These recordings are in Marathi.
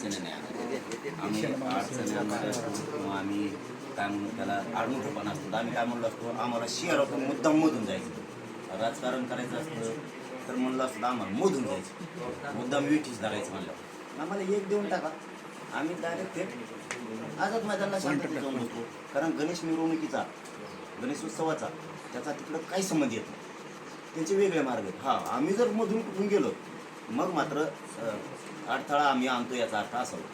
अडचणी नाही आल्या आम्ही अडचणी आणणार असतो किंवा आम्ही काय म्हणू त्याला आडमुठेपणा असतो. आम्ही काय म्हणलो असतो आम्हाला शहरातून मुद्दाम मधून जायचं. राजकारण करायचं असतं तर म्हणलं असतं आम्हाला मधून जायचं. मुद्दाम विठीच धरायचं म्हणलं. आम्हाला एक देऊन टाका. आम्ही डायरेक्ट थेट आझाद मैदानाला शांततेत जाऊन बसतो कारण गणेश मिरवणुकीचा गणेश उत्सवाचा त्याचा तिकडं काही संबंध येत नाही. त्यांचे वेगळे मार्ग आहेत. हा आम्ही जर मधून कुठून गेलो मग मात्र अडथळा आम्ही आणतो याचा अर्थ असा होतो.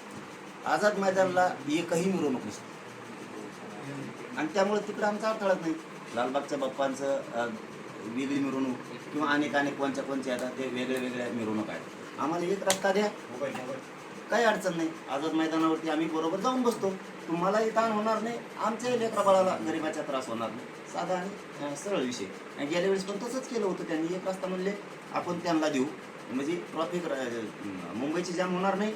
आझाद मैदानला एकही मिरवणूक नसते. आणि त्यामुळे तिकडं आमचा अडथळाच नाही. लालबागच्या बाप्पांचं वेगळी मिरवणूक किंवा अनेक अनेक कोणच्या कोणच्या येतात ते वेगळ्या वेगळ्या मिरवणूक आहेत. आम्हाला एक रस्ता द्या. काही अडचण नाही. आझाद मैदानावरती आम्ही बरोबर जाऊन बसतो. तुम्हालाही ताण होणार नाही. आमच्याही लेकरा बाळाला गरिबाचा त्रास होणार नाही. साधा आणि सरळ विषय. आणि गेल्या वेळेस पण तसंच केलं होतं त्यांनी. एक रस्ता म्हणले आपण त्यांना देऊ. म्हणजे ट्रॉफिक मुंबईची जाम होणार नाही.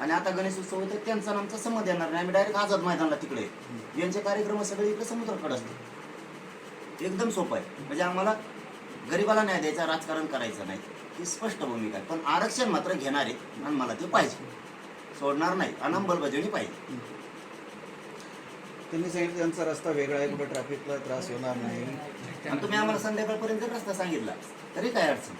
आणि आता गणेश उत्सव होतं त्यांचा आमचा संमत येणार नाही. आम्ही डायरेक्ट आझाद मैदानाला तिकडे. यांचे कार्यक्रम सगळे इकडे समुद्राकडे असते एकदम सोपं आहे. म्हणजे आम्हाला गरिबाला न्याय द्यायचा राजकारण करायचं नाही. ही स्पष्ट भूमिका आहे. पण आरक्षण मात्र घेणार आहे आणि मला ते पाहिजे. सोडणार नाही. आणि अंमलबजावणी पाहिजे. त्यांनी सांगितलं त्यांचा रस्ता वेगळा आहे कुठं ट्रॅफिकला त्रास होणार नाही. आणि तुम्ही आम्हाला संध्याकाळपर्यंत रस्ता सांगितला. तरी काय अडचण?